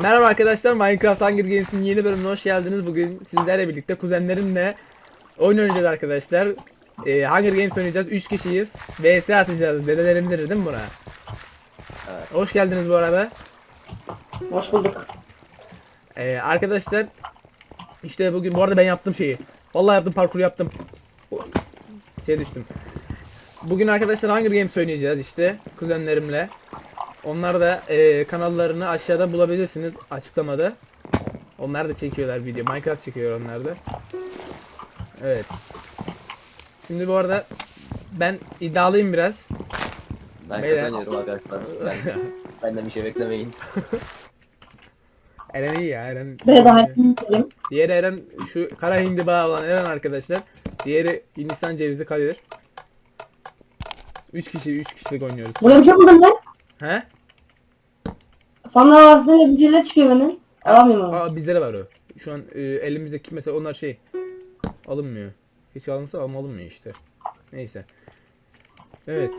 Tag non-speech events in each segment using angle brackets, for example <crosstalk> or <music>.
Merhaba arkadaşlar Minecraft Hunger Games'in yeni bölümüne hoş geldiniz. Bugün sizlerle birlikte kuzenlerimle oyun oynayacağız arkadaşlar. Ee, Hunger Games oynayacağız. 3 kişiyiz. VS atacağız. Dedelerim bilir değil mi buna? Evet. Hoş geldiniz bu arada. Hoş bulduk. Ee, arkadaşlar işte bugün bu arada ben yaptım şeyi. Vallahi yaptım parkur yaptım. Şey düştüm. Bugün arkadaşlar Hunger Games oynayacağız işte kuzenlerimle. Onlar da e, kanallarını aşağıda bulabilirsiniz açıklamada. Onlar da çekiyorlar video. Minecraft çekiyor onlar da. Evet. Şimdi bu arada ben iddialıyım biraz. Ben Beyler. kazanıyorum arkadaşlar. Ben, benden bir şey beklemeyin. <laughs> Eren iyi ya Eren. Daha yapayım. Diğeri Eren şu kara hindiba olan Eren arkadaşlar. Diğeri Hindistan cevizi Kadir. 3 kişi 3 kişilik oynuyoruz. Burada bir şey buldum ben. He? Sandığa aslında bir şeyler çıkıyor benim. Alamıyorum onu. Aa bizde de var o. Şu an e, elimizdeki mesela onlar şey alınmıyor. Hiç alınsa ama alınmıyor işte. Neyse. Evet.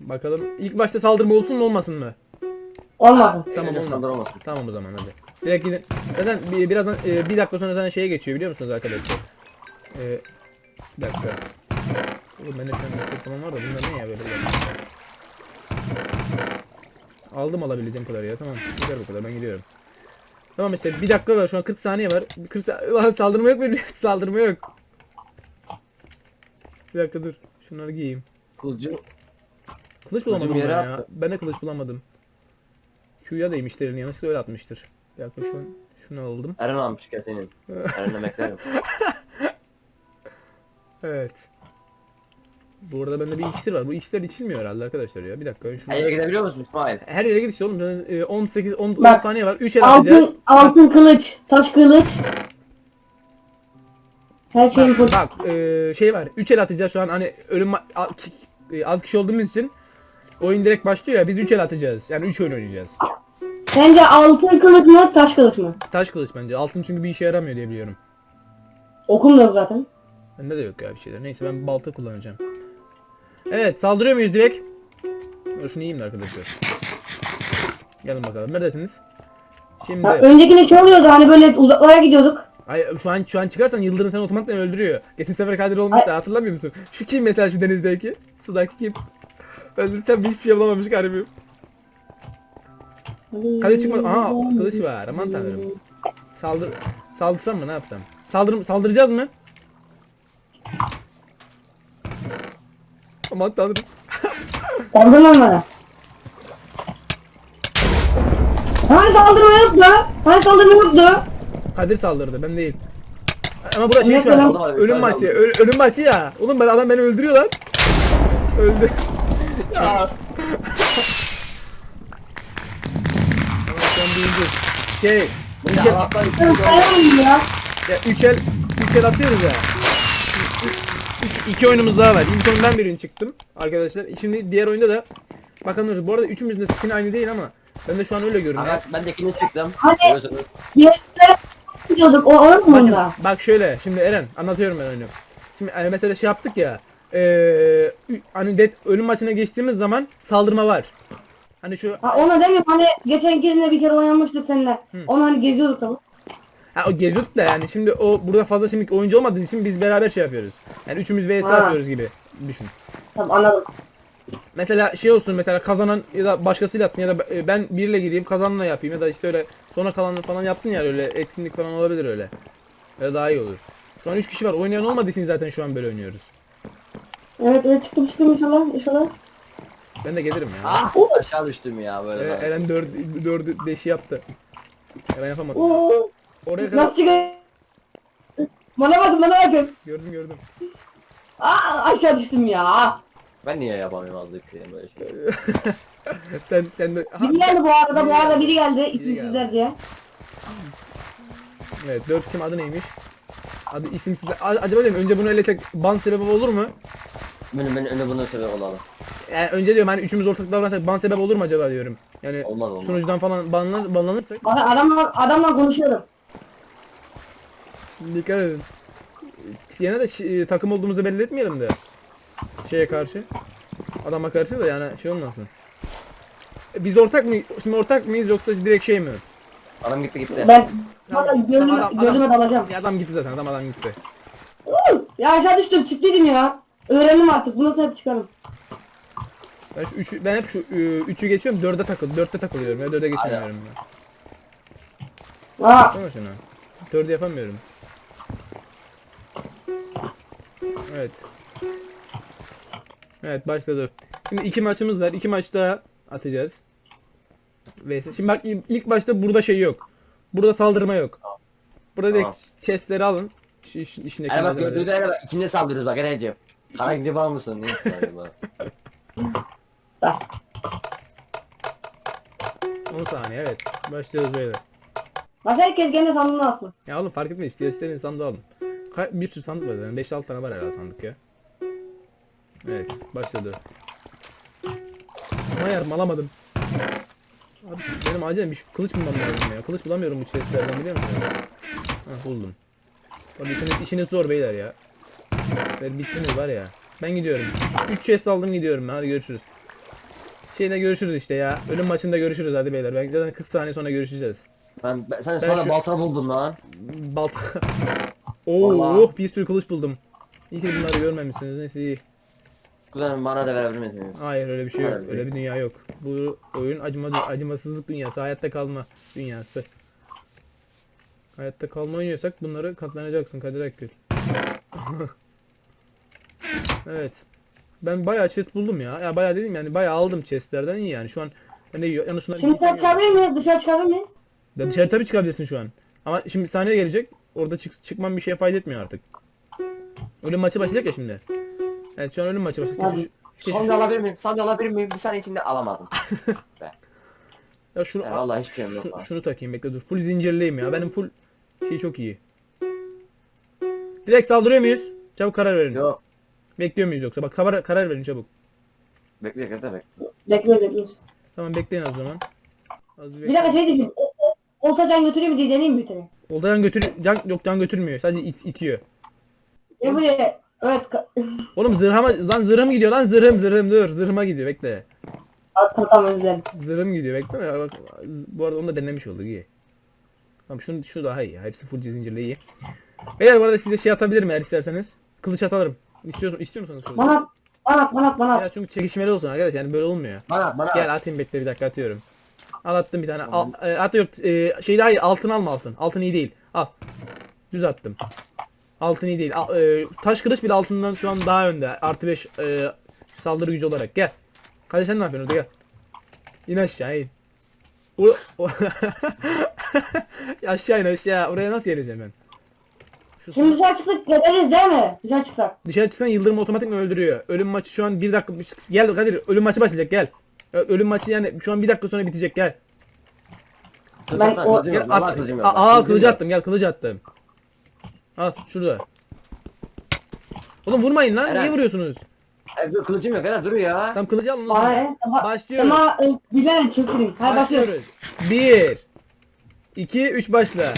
Bakalım ilk başta saldırma olsun mu olmasın mı? Olmasın. Tamam, Eline olmaz. saldır olmasın. Tamam o zaman hadi. Direkt gidin. Zaten bir, birazdan e, bir dakika sonra zaten şeye geçiyor biliyor musunuz arkadaşlar? E, bir dakika. Oğlum bende şu an laptop falan var da bunda ne ya böyle bir. Aldım alabileceğim kadar ya tamam. Güzel bu kadar ben gidiyorum. Tamam işte bir dakika var şu an 40 saniye var. 40 sa <laughs> Ulan saldırma yok benim <laughs> saldırma yok. Bir dakika dur. Şunları giyeyim. Kılıcı Kılıç bulamadım yere ya. attı. Ben de kılıç bulamadım. Q'ya değmiştir elini yanlışlıkla öyle atmıştır. Bir dakika şu an şunu aldım. Eren almış ya senin. Eren'le beklerim. <laughs> Evet. Burada bende bir iksir var. Bu iksir içilmiyor herhalde arkadaşlar ya. Bir dakika şunu... Her yere gidebiliyor musun İsmail? Her yere gidiş oğlum. Ben, e, 18 10 10 Bak, saniye var. 3 el atacağız. Altın, altın kılıç, taş kılıç. Her şeyin full. Bak, bak e, şey var. 3 el atacağız şu an hani ölüm e, az kişi olduğumuz için oyun direkt başlıyor ya biz 3 el atacağız. Yani 3 oyun oynayacağız. Sence altın kılıç mı, taş kılıç mı? Taş kılıç bence. Altın çünkü bir işe yaramıyor diye biliyorum. Okum da yok zaten. Bende de yok ya bir şeyler. Neyse ben balta kullanacağım. Evet saldırıyor muyuz direkt? Şunu yiyeyim de arkadaşlar. Gelin bakalım. Neredesiniz? Şimdi. Ya, öncekinde şey oluyordu hani böyle uzaklara gidiyorduk. Ay şu an şu an çıkarsan Yıldırım seni otomatikten öldürüyor. Geçen sefer Kadir olmuştu hatırlamıyor musun? Şu kim mesela şu denizdeki? Sudaki kim? Öldürsem hiçbir şey bulamamış garibim. Kadir çıkmadı. Aha kılıç var aman tanrım. Saldır saldırsam mı ne yapsam? Saldırım saldıracağız mı? Aman tanrım. Saldırma bana. Hani saldırma yoktu? Hani saldırma yoktu? Kadir saldırdı ben değil. Ama burası şey şu an ölüm maçı. Ö- ölüm maçı ya. Oğlum ben adam beni öldürüyor lan. Öldü. <laughs> ya. Tamam son birinci. Şey. Bu ne Allah'tan ya. ya üç el, üç el atıyoruz ya. İki oyunumuz daha var. İlk oyundan birini çıktım arkadaşlar. Şimdi diğer oyunda da bakalım. Bu arada üçümüzün de skin aynı değil ama ben de şu an öyle görünüyor. Ama ben de ikinci çıktım. Bir yere gidiyorduk. O olur mu Bak, şöyle şimdi Eren anlatıyorum ben oyunu. Şimdi e, mesela şey yaptık ya. E, ü- hani det, ölüm maçına geçtiğimiz zaman saldırma var. Hani şu Ha ona demiyorum hani geçen kere bir kere oynamıştık seninle. Onu hani geziyorduk tabi. Ha, o geziyorduk da yani şimdi o burada fazla şimdi oyuncu olmadığı için biz beraber şey yapıyoruz. Yani üçümüz vs Ha. atıyoruz gibi düşün. Tamam anladım. Mesela şey olsun mesela kazanan ya da başkasıyla atsın ya da e, ben biriyle gireyim kazanla yapayım ya da işte öyle sona kalanı falan yapsın ya öyle etkinlik falan olabilir öyle. Ya daha iyi olur. Şu an 3 kişi var. Oynayan olmadığı için zaten şu an böyle oynuyoruz. Evet evet çıktım çıktım inşallah inşallah. Ben de gelirim ya. Ah aşağı düştüm ya böyle. Ee. Eren 4 4 beşi yaptı. Eren yapamadı. Oo, Oraya kadar nasıl çıkıyor? Bana bakın bana bakın. gördüm gördüm. Aa aşağı düştüm ya. Ben niye yapamıyorum az diye böyle şey. <laughs> sen sen de ha, Biri geldi bu arada bu arada geldi. biri geldi geldi. isimsizler diye. Evet 4 kim adı neymiş? Adı isimsiz. A- Acaba diyorum önce bunu elesek ban sebebi olur mu? Benim ben önce bunu sebep olalım. Yani önce diyorum hani üçümüz ortak davranırsak ban sebebi olur mu acaba diyorum. Yani Olmaz olmaz. sunucudan falan banlan banlanırsak Bana adamla adamla konuşuyorum. Dikkat edin. Yine de şi- takım olduğumuzu belli etmeyelim de. Şeye karşı. Adama karşı da yani şey olmasın. biz ortak mı? Şimdi ortak mıyız yoksa direkt şey mi? Adam gitti gitti. Ben Valla gözüme, adam- adam- gözüme dalacağım. Ya adam gitti zaten adam adam gitti. Ya aşağı düştüm çıktıydım ya. Öğrendim artık bunu nasıl hep çıkarım. Ben, şu üçü, ben hep şu ü, üçü geçiyorum dörde takıl dörtte takılıyorum ya dörde geçemiyorum ya. Aa. Dördü yapamıyorum. Evet. Evet başladı. Şimdi iki maçımız var. İki maç daha atacağız. Vs. Şimdi bak il- ilk başta burada şey yok. Burada saldırma yok. Burada direkt Tamam. chestleri alın. İş, iş, içindeki Hele bak malzemeleri. gördüğü hele bak içinde saldırıyoruz bak Eren'ciğim. Kara gidip var mısın? Ne istiyorsun acaba? <laughs> bak. 10 saniye evet. Başlıyoruz böyle. Bak herkes gene sandığını alsın. Ya oğlum fark etmez. İsteyen istediğin sandığı alın. Bir sürü sandık var zaten. 5-6 tane var herhalde sandık ya. Evet başladı. Hayır alamadım. Abi benim acilen bir kılıç bulmam lazım ya. Kılıç bulamıyorum bu chestlerden biliyor musun? Hah buldum. Abi işiniz, işiniz zor beyler ya. Ben bittiniz var ya. Ben gidiyorum. 3 chest aldım gidiyorum ben. Hadi görüşürüz. Şeyde görüşürüz işte ya. Ölüm maçında görüşürüz hadi beyler. Ben zaten 40 saniye sonra görüşeceğiz. Ben, ben sen Ben sonra şu- balta buldum lan. Balta. <laughs> Oo, Vallahi. bir sürü kılıç buldum. İyi ki bunları görmemişsiniz. Neyse iyi. Kuzenim bana da verebilir misiniz? Hayır öyle bir şey yok. Öyle bir dünya yok. Bu oyun acıma, acımasızlık dünyası. Hayatta kalma dünyası. Hayatta kalma oynuyorsak bunları katlanacaksın Kadir Akgül. <laughs> evet. Ben bayağı chest buldum ya. Ya bayağı dedim yani bayağı aldım chestlerden iyi yani. Şu an yanı şunları Şimdi sen çıkabilir miyiz? Dışarı çıkabilir miyiz? Ya dışarı tabii çıkabilirsin şu an. Ama şimdi saniye gelecek. Orada çık çıkmam bir şeye fayda etmiyor artık. Ölüm maçı başlayacak ya şimdi. Evet şu an ölüm maçı başlayacak. Hadi. Şu- şu- Sonunda alabilir miyim? Sonunda alabilir miyim? Bir saniye içinde alamadım. <laughs> ya şunu, Yani vallahi hiçbir şeyim yok şu- şunu takayım bekle dur. Full zincirliyim ya. Benim full şey çok iyi. Direkt saldırıyor muyuz? Çabuk karar verin. Yok. Bekliyor muyuz yoksa? Bak karar, karar verin çabuk. Bekle bekle bekle. Bekliyoruz bekliyoruz. Tamam bekleyin o zaman. Az bir Bir dakika şey düşün. O- o- Olta can götüreyim mi diye deneyeyim mi bir tane? Oltadan götür can yok can götürmüyor. Sadece it, itiyor. Ne bu ya? Evet. Oğlum zırhama lan zırhım gidiyor lan zırhım zırhım dur zırhıma gidiyor bekle. Tamam dilerim. Zırhım gidiyor bekle ya bak bu arada onu da denemiş olduk iyi. Tamam şunu şu daha iyi. Hepsi full zincirli iyi. Beyler bu arada size şey atabilirim eğer isterseniz. Kılıç atarım. İstiyor, istiyor musunuz kılıç? Bana at, bana at, bana at, bana. Ya çünkü çekişmeli olsun arkadaş yani böyle olmuyor. Bana bana. Gel atayım bekle bir dakika atıyorum. Al attım bir tane. Al, e, yok e, şey daha iyi altın alma altın. Altın iyi değil. Al. Düz attım. Altın iyi değil. Al, e, taş kılıç bile altından şu an daha önde. Artı 5 e, saldırı gücü olarak. Gel. Hadi sen ne yapıyorsun orada gel. İn aşağı in. O, <laughs> o aşağı in aşağı. Oraya nasıl geleceğim ben? Şu Şimdi dışarı çıktık geliriz değil mi? Dışarı çıksak. Dışarı çıksan yıldırım otomatik mi öldürüyor? Ölüm maçı şu an bir dakika gel Kadir ölüm maçı başlayacak gel. Ö- Ölüm maçı yani şu an bir dakika sonra bitecek gel. Kılıç Ben atsana, o- kılıcım Gel yok. Vallahi at. kılıcım yok. Aa, aa kılıcı attım gel kılıcı attım. Al şurada. Oğlum vurmayın lan niye Eren. vuruyorsunuz? E, dur, Kılıcım yok. Hele dur ya. Tam kılıcı alın Bana ne? Başlıyoruz. Sana e, bilen çöktüreyim. Hadi başlıyoruz. Başlıyoruz. 1 2 3 başla.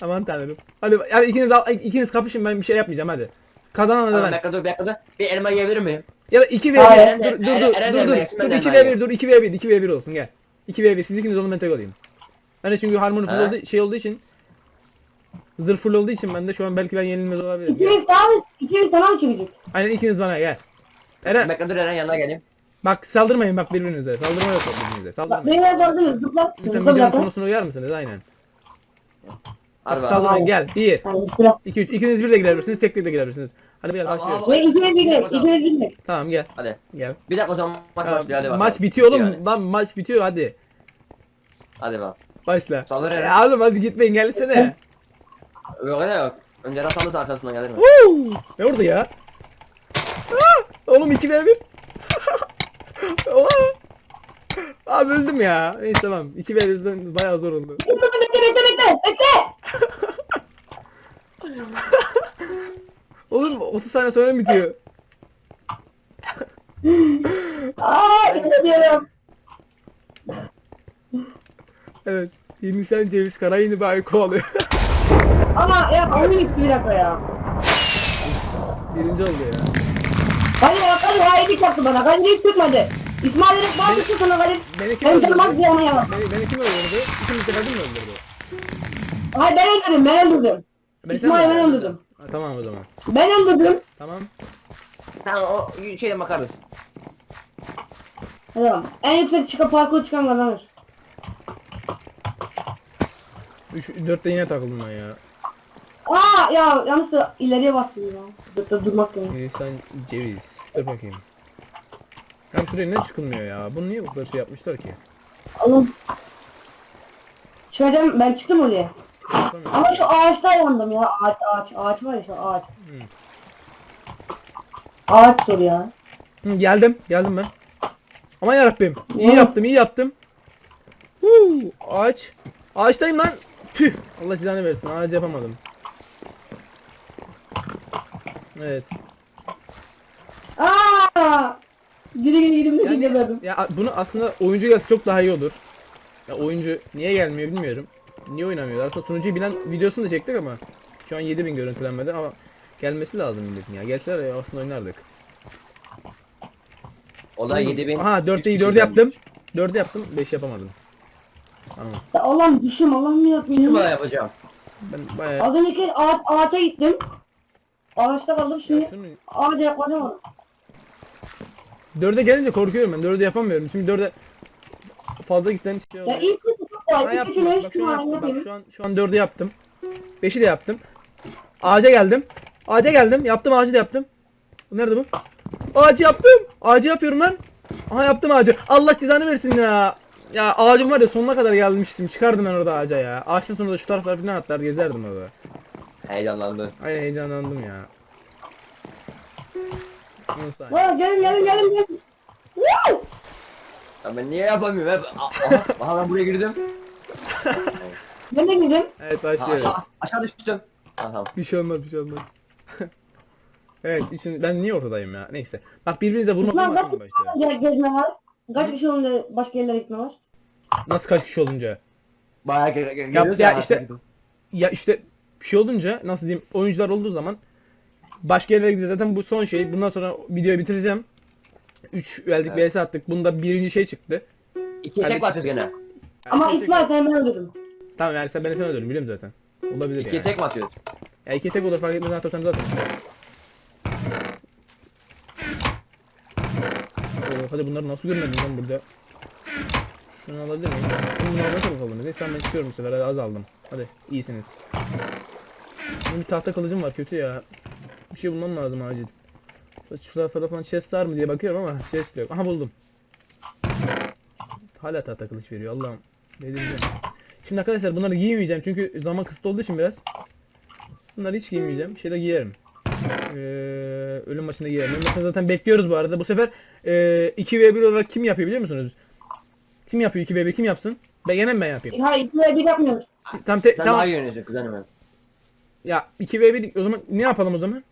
Aman tanrım. Hadi yani ikiniz al, ikiniz kapışın ben bir şey yapmayacağım hadi. Kazanan Tamam, ben. bekle dur bekle dur. Bir elma yiyebilir miyim? Ya da 2 v 1 Hayır, dur dur dur Eren- Eren dur dur dur ben 2 vermeyin. v 1 dur 2 v 1 2 v 1 olsun gel. 2 v 1 siz ikiniz olun ben tek olayım. Hani çünkü harmoni full He? olduğu, şey olduğu için zırh full olduğu için ben de şu an belki ben yenilmez olabilirim. Gel. İkimiz daha? İkimiz sana mı çıkacak? Aynen ikiniz bana gel. Eren Bekle dur Eren yanına geleyim. bak saldırmayın bak birbirinize. Saldırma yok birbirinize. Bak Saldırmayın. beni yazardınız. Zıpla. Lütfen Zıpla videonun konusuna uyar mısınız? Aynen. Hadi Bak, bakalım. saldırmayın gel. 1 Yani bismillah. 2 3 ikiniz bir de girebilirsiniz, tek de girebilirsiniz. Hadi bir Tamam, başlıyoruz. Ve ikimiz bir Bakalım. İkimiz bir Tamam gel. Hadi. Gel. Bir dakika o zaman maç Ya, başlıyor hadi bakalım. maç bitiyor oğlum. Yani. Lan maç bitiyor hadi. Hadi bak. Başla. Saldır Eren. Ya oğlum hadi gitmeyin gelsene. Yok öyle yok. Önce Rasal'ın arkasından gelir mi? Woo! Ne orada ya? Aa! Oğlum 2 v 1. Abi öldüm ya. Neyse tamam. 2 v 1'den bayağı zor oldu. Bekle bekle bekle bekle. Bekle. <laughs> Oğlum 30 saniye sonra mı bitiyor? Bekle <laughs> diyorum. Evet. 20 sen ceviz karayını bir ay kovalıyor. <laughs> Ama ya oyun gitti bir dakika ya. Birinci oldu ya. Hadi ya hadi ya iyilik yaptı bana. Ben hiç tutmadı. İsmail herif bağlı mısın sana garip? Beni kim Ben öldürdü? tanımaz diye ona yalan. Beni, beni kim öldürdü? İkinci sefer mi öldürdü? Hayır ben öldürdüm ben öldürdüm. İsmail mi ben öldürdüm. Ha, tamam o zaman. Ben öldürdüm. Tamam. Tamam o şeyden bakarız. Tamam. En yüksek çıkan parkur çıkan kazanır. 3 4'te yine takıldım ben ya. Aa ya yanlışlıkla ileriye bastım ya. Dur, durmak lazım. Nisan ceviz. Dur bakayım. Hem şuraya ne çıkılmıyor ya? Bunu niye bu kadar şey yapmışlar ki? Oğlum. Çıkacağım ben çıktım oraya. Ama şu ağaçta yandım ya. Ağaç ağaç ağaç var ya şu ağaç. Ağaç sor ya. Hı, geldim. Geldim ben. Aman yarabbim. İyi Ne? yaptım, iyi yaptım. Huu, ağaç. Ağaçtayım lan. Tüh. Allah cezanı versin. Ağaç yapamadım. Evet. Aa! Gidi gidi gidim de Yani, ya bunu aslında oyuncu gelse çok daha iyi olur. Ya oyuncu niye gelmiyor bilmiyorum. Niye oynamıyor? Aslında sunucuyu bilen videosunu da çektik ama şu an 7000 görüntülenmedi ama gelmesi lazım milletin ya. Gelseler ya aslında oynardık. O da 7000. Aha 4'te Üç 4 kişi yaptım. 4 yaptım. 5 yapamadım. Tamam. Ya Allah'ım düşüm Allah'ım gelmiş. yapayım. Numara yapacağım. Ben bayağı Az önceki ağaç, ağaça gittim. Ağaçta kaldım Ya şimdi. şunu Ağaca yaklaşamadım. 4'e gelince korkuyorum ben. 4'e yapamıyorum. Şimdi 4'e fazla gitsen şey Ya oluyor. ilk Ha, yaptım. Bak, şu an yaptım. Bak, şu an şu an 4'ü yaptım. 5'i de yaptım. Ağaca geldim. Ağaca geldim. Yaptım ağacı da yaptım. Bu nerede bu? Ağacı yaptım. Ağacı yapıyorum lan. Aha yaptım ağacı. Allah cezanı versin ya. Ya ağacım var ya sonuna kadar gelmiştim. Çıkardım ben orada ağaca ya. Ağaçın sonunda şu taraflara falan atlar gezerdim orada. Heyecanlandı. Ay heyecanlandım ya. Ha, gelin gelin gelin gelin. Woo! Ya ben niye yapamıyorum hep? Aha, aha ben buraya girdim. Ben de girdim. Evet Ha, başlıyoruz. aşağı, aşağı düştüm. Ha, tamam. Bir şey olmaz bir şey olmaz. <laughs> evet için ben niye ortadayım ya? Neyse. Bak birbirinize vurmak olmaz kaç mı başta? kişi gezme var? Kaç kişi olunca başka yerlere gitme var? Nasıl kaç kişi olunca? Bayağı gel gel Ya- geliyoruz ya ha, işte-. Ya işte bir şey olunca nasıl diyeyim oyuncular olduğu zaman başka yerlere gideceğiz. Zaten bu son şey. Bundan sonra videoyu bitireceğim. 3 verdik Evet. vs attık. Bunda birinci şey çıktı. İkiye tek batıyoruz gene. Ama ikiye İsmail sen ben öldürdüm. Tamam yani sen beni sen öldürün biliyorum zaten. Olabilir İkiye yani. tek mi atıyoruz? Ya iki tek olur fark etmez atarsan zaten. Oo, hadi bunları nasıl görmedin lan burada? Şunu alabilir miyim? Bunu almaya çalışalım. Neyse ben çıkıyorum bu sefer hadi az aldım. Hadi iyisiniz. Benim bir tahta kılıcım var kötü ya. Bir şey bulmam lazım acil. Şu tarafta falan chest var mı diye bakıyorum ama chest yok. Aha buldum. Hala tahta kılıç veriyor Allah'ım. Delireceğim. Şimdi arkadaşlar bunları giymeyeceğim çünkü zaman kısıtlı olduğu için biraz. Bunları hiç giymeyeceğim. Şeyde giyerim. Ee, ölüm maçında giyerim. Ölüm maçında zaten bekliyoruz bu arada. Bu sefer ee, 2v1 olarak kim yapıyor biliyor musunuz? Kim yapıyor 2v1 kim yapsın? Ben gene mi ben yapayım? Hayır iki ve bir yapmıyoruz. Tam te- Sen tamam. daha iyi oynuyorsun kuzenim benim. Ya 2v1 o zaman ne yapalım o zaman?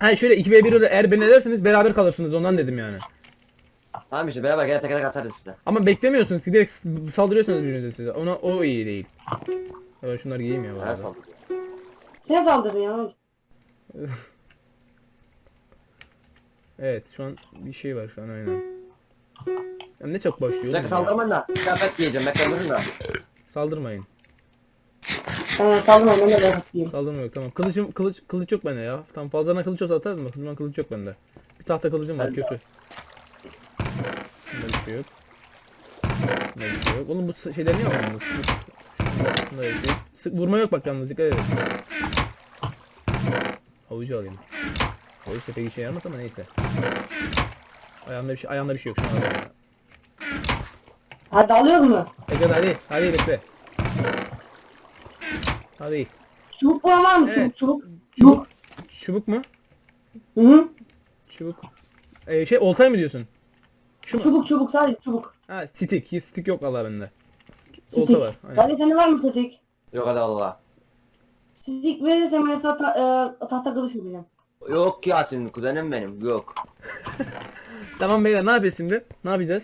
Ha şöyle 2v1 ile eğer beni ederseniz beraber kalırsınız ondan dedim yani. Tamam işte beraber gene tek tek atarız size. Ama beklemiyorsunuz ki direkt saldırıyorsunuz birbirinize size. Ona o iyi değil. Ya şunları giyeyim ya Ben saldırıyorum. Sen ya. <laughs> Evet şu an bir şey var şu an aynen. Ya ne çok başlıyor. Ya. saldırman da. Kıyafet giyeceğim beklemedim da. Saldırmayın. Tamam saldırma ben de ben yapayım. Saldırma yok tamam. Kılıcım kılıç kılıç yok bende ya. Tam fazladan kılıç olsa atardım da kılıçtan kılıç yok bende. Bir tahta kılıcım var kötü. Bunda bir şey yok. Bunda bir şey yok. Oğlum bu şeyleri niye almadınız? Bunda bir şey yok. Sık vurma yok bak yalnız dikkat edin. Havucu alayım. Havuç da pek işe yaramaz ama neyse. Ayağımda bir şey, ayağımda bir şey yok. Alayım ya. Hadi alıyor mu? Bekle hadi. Hadi bekle. Hadi. Çubuk var mı? Evet. Çubuk çubuk. Çubuk. Çubuk mu? Hı hı. Çubuk. Ee, şey oltay mı diyorsun? Şu mu? Çubuk çubuk sadece çubuk. Ha stick. Hiç stick yok valla bende. Olta var. Aynen. Senin var mı stick? Yok hadi valla. Stick verirsen ben sana ta, e, tahta kılıç vereceğim. Yok ki atın kuzenim benim yok. <laughs> Tamam beyler ne yapacağız şimdi? Ne yapacağız?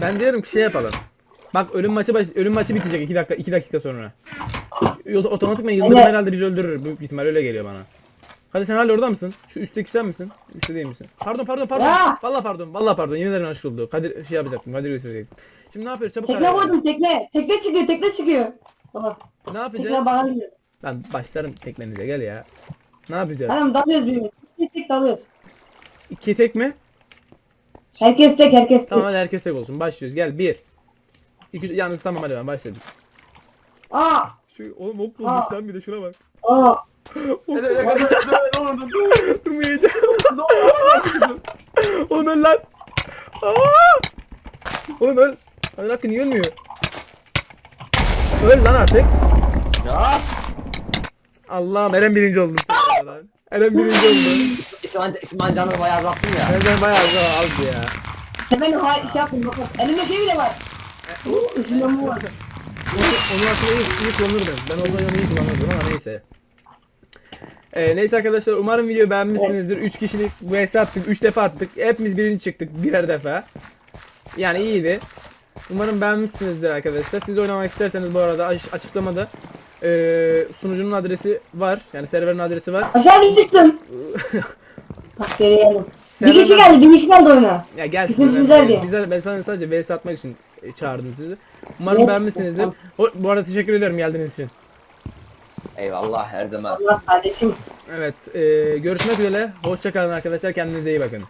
Ben diyorum ki şey yapalım. Bak ölüm maçı baş ölüm maçı bitecek 2 dakika 2 dakika sonra. Otomatikman Yıldırım Evet. herhalde bizi öldürür. Büyük ihtimal öyle geliyor bana. Hadi sen hala orada mısın? Şu üstteki sen misin? Üstte değil misin? Pardon pardon pardon. Ya! Vallahi pardon. Vallahi pardon. Yanlış oldu. Kadir şey yapacaktım. Kadir gösterecektim. Şimdi ne yapıyoruz? Çabuk Tekne koydum tekne. Tekne çıkıyor tekne çıkıyor. Baba Ne yapacağız? tekne gidiyor. Lan başlarım tekmenize gel ya. Ne yapacağız? Hanım dalıyoruz birbirine. Tek tek dalıyoruz. İki tek mi? Herkes tek herkes tek. Tamam herkes tek olsun. Başlıyoruz. Gel bir. İki yalnız tamam hadi ben başladım. Aa. Şu oğlum hop bulduk sen bir de şuna bak. Aa. Durmayacağım. Oğlum öl lan. Aa! Oğlum öl. Öl hakkı niye ölmüyor? Öl lan artık. Ya. Allah'ım Eren birinci lan. Eren birinci oldu. İsmail, İsmail canını bayağı azalttım ya. Ben bayağı az az ya. Hemen ha şey yaptım bakın. Elimde şey bile var. Oo, ışınlanma var. Onu, aslında iyi, iyi kullanırdım. Ben o zaman iyi kullanırdım ama neyse. Ee, neyse arkadaşlar umarım videoyu beğenmişsinizdir. 3 kişilik vs attık. 3 defa attık. Hepimiz birinci çıktık birer defa. Yani iyiydi. Umarım beğenmişsinizdir arkadaşlar. Siz oynamak isterseniz bu arada açıklamada ee, sunucunun adresi var. Yani serverin adresi var. Aşağı düştüm. <laughs> Bak geri geldim. Bir kişi geldi, bir kişi geldi oyuna. Ya gel. Bizim ben, güzel ben, diye. bize- ben sana sadece vs atmak için e, çağırdım sizi. Umarım Evet, beğenmişsinizdir. bu arada teşekkür ederim geldiğiniz için. Eyvallah her zaman. Allah kardeşim. Evet, e, görüşmek üzere. Hoşçakalın arkadaşlar. Kendinize iyi bakın.